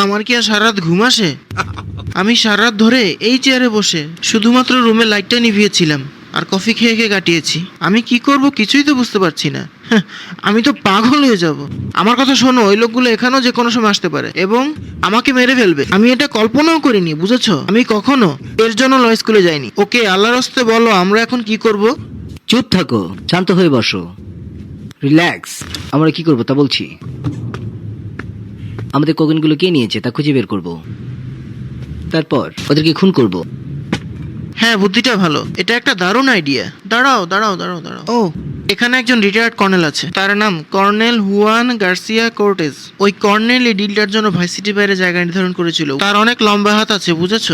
আমার কি আর সারা রাত ঘুম আসে? আমি সারা রাত ধরে এই চেয়ারে বসে শুধুমাত্র রুমে লাইটটা নিভিয়েছিলাম আর কফি খেয়ে খেয়ে কাটিয়েছি। আমি কি করব কিছুই তো বুঝতে পারছি না। হ্যাঁ, আমি তো পাগল হয়ে যাব। আমার কথা শোনো ওই লোকগুলো এখানেও যে কোনো সময় আসতে পারে এবং আমাকে মেরে ফেলবে। আমি এটা কল্পনাও করিনি বুঝেছ? আমি কখনো এর জন্য ল স্কুলে যাইনি। ওকে আল্লাহর হস্তে বলো আমরা এখন কি করব? চুপ থাকো শান্ত হয়ে বসো। রিল্যাক্স। আমরা কি করব তা বলছি। আমাদের কোকেনগুলো কে নিয়েছে তা খুঁজে বের করব। তারপর ওদেরকে খুন করব। হ্যাঁ বুদ্ধিটা ভালো। এটা একটা দারুণ আইডিয়া দাঁড়াও দাঁড়াও দাঁড়াও দাঁড়াও। ও। এখানে একজন রিটায়ার্ড কর্নেল আছে। তার নাম কর্নেল হুয়ান গার্সিয়া কোর্টেস ওই কর্নেল এই ডিলটার জন্য ভাইসিটি বাইরে জায়গা নির্ধারণ করেছিল। তার অনেক লম্বা হাত আছে বুঝেছ?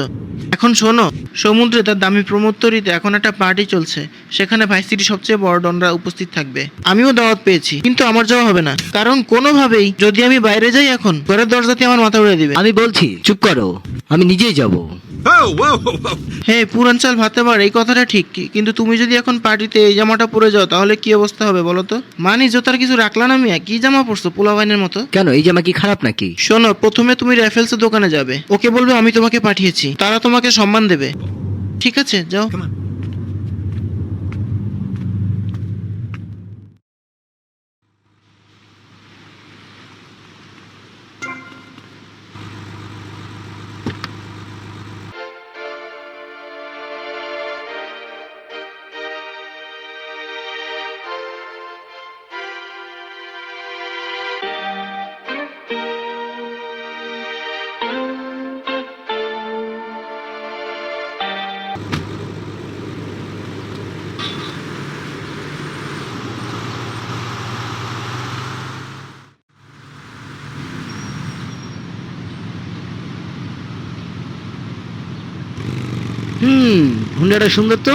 এখন শোনো, সমুদ্রে তার দামি প্রমোত্তরিতে এখন একটা পার্টি চলছে, সেখানে ভাইসিটি সবচেয়ে বড় ডনরা উপস্থিত থাকবে। আমিও দাওয়াত পেয়েছি, কিন্তু আমার যাওয়া হবে না। কারণ কোনোভাবেই যদি আমি বাইরে যাই এখন, ঘরের দরজাতে আমার মাথা উড়ে দিবে। আমি বলছি, চুপ করো। আমি নিজেই যাব। হ্যাঁ পুরাঞ্চাল ভাতেবার এই কথাটা ঠিক কি- কিন্তু তুমি যদি এখন পার্টিতে এই জামাটা পরে যাও তাহলে কি অবস্থা হবে বলো তো? মানি জোতার কিছু রাখলা না মিয়া? কি জামা পরছো পোলাবাইনের মতো? কেন এই জামা কি খারাপ নাকি? শোনো প্রথমে তুমি র্যাফেলসের দোকানে যাবে। ওকে বলবে আমি তোমাকে পাঠিয়েছি। তারা তোমাকে সম্মান দেবে। ঠিক আছে যাও। হুম হুন্ডাটা সুন্দর তো?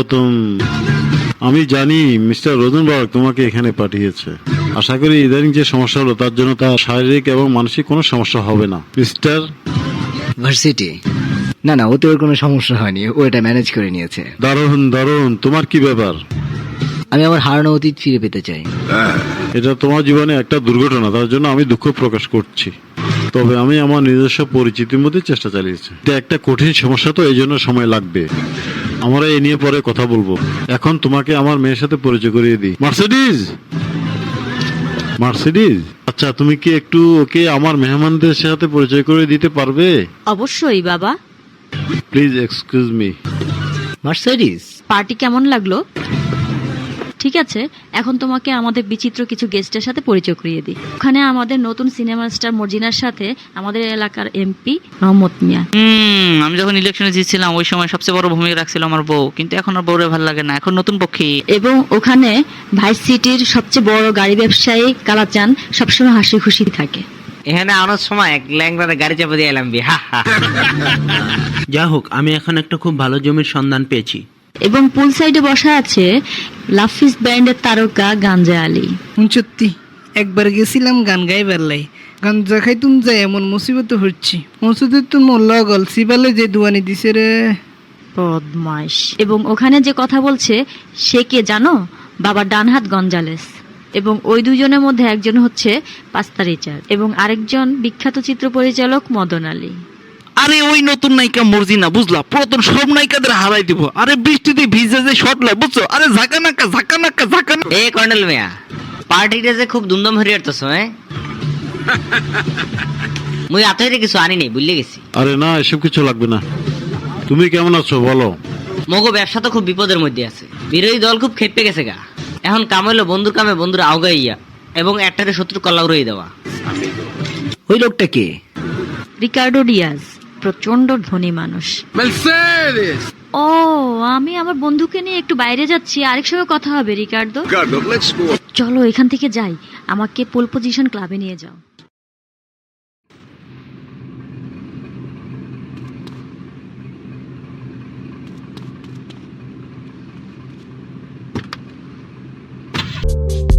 গৌতম আমি জানি মিস্টার রোজনবার্গ তোমাকে এখানে পাঠিয়েছে। আশা করি ইদানিং যে সমস্যা হলো তার জন্য তার শারীরিক এবং মানসিক কোনো সমস্যা হবে না। মিস্টার? ভার্সিটি। না না ওতে ওর কোনো সমস্যা হয়নি। ও এটা ম্যানেজ করে নিয়েছে। দারুণ দারুণ। তোমার কি ব্যাপার? আমি আমার হারানো অতীত ফিরে পেতে চাই। এটা তোমার জীবনে একটা দুর্ঘটনা তার জন্য আমি দুঃখ প্রকাশ করছি। তবে আমি আমার নিজস্ব পরিচিতির মধ্যে চেষ্টা চালিয়েছি। এটা একটা কঠিন সমস্যা তো এই জন্য সময় লাগবে। আমরা এ নিয়ে পরে কথা বলব। এখন তোমাকে আমার মেয়ের সাথে পরিচয় করিয়ে দিই। মার্সিডিজ? মার্সিডিজ? আচ্ছা তুমি কি একটু ওকে আমার মেহমানদের সাথে পরিচয় করে দিতে পারবে? অবশ্যই বাবা। Please excuse me Mercedes party কেমন লাগল? ঠিক আছে এখন তোমাকে আমাদের বিচিত্র কিছু গেস্টের সাথে পরিচয় করিয়ে দিই। ওখানে আমাদের নতুন সিনেমা স্টার মর্জিনার সাথে আমাদের এলাকার এমপি মোহাম্মদ মিয়া। আমি যখন ইলেকশনে জিতছিলাম ওই সময় সবচেয়ে বড় ভূমিকা রাখছিল আমার বউ। কিন্তু এখন আর বউরে ভালো লাগে না এখন নতুন পক্ষী। এবং ওখানে ভাইস সিটির সবচেয়ে বড় গাড়ি ব্যবসায়ী কালাচান সবসময় হাসি খুশি থাকে। এখানে আনার সময় এক ল্যাংড়ারে গাড়ি চাপা দিয়ে এলাম বি হা হা। যা হোক আমি এখন একটা খুব ভালো জমির সন্ধান পেয়েছি। এবং পুল সাইডে বসা আছে লাফিস ব্যান্ডের তারকা গাঞ্জা আলী। সত্যি। একবার গেছিলাম গান গাইবার লাই। গাঞ্জা খাইতুম যাই এমন মুসিবত হচ্ছি। মসুদের তো মোল্লা গল সিবালে যে দুয়ানি দিছে রে। এবং ওখানে যে কথা বলছে সে কে জানো? বাবা ডানহাত গঞ্জালেস। এবং ওই দুজনের মধ্যে একজন হচ্ছে পাস্তা রিচার এবং আরেকজন বিখ্যাত চিত্র পরিচালক মদন আলী। আরে ওই নতুন নায়িকা মর্জি না বুঝলা? পুরাতন সব নায়িকাদের হারাই দিব। আরে বৃষ্টিতে ভিজে যে শর্ট লাই বুঝছ? আরে ঝাঁকা নাকা ঝাঁকা নাকা ঝাঁকা এ কর্নেল মিয়া পার্টিটা যে খুব ধুমধাম হরিয়ে আসতেছ হ্যাঁ? মুই আতইরে কিছু আনি নাই বুঝলে গেছি। আরে না এসব কিছু লাগবে না। তুমি কেমন আছো বলো? মগো ব্যবসা তো খুব বিপদের মধ্যে আছে। বিরোধী দল খুব খেপে গেছে গা। এখন কাম হইল বন্ধুর কামে বন্ধুর আউগাইয়া এবং একটাকে শত্রু কল্লা উড়িয়ে দেওয়া। ওই লোকটা কে? Ricardo Diaz. প্রচণ্ড ধনী মানুষ। ও আমি আমার বন্ধুকে নিয়ে একটু বাইরে যাচ্ছি আরেক সঙ্গে কথা হবে রিকার্ডো। চলো এখান থেকে যাই। আমাকে পোল পজিশন ক্লাবে নিয়ে যাও। you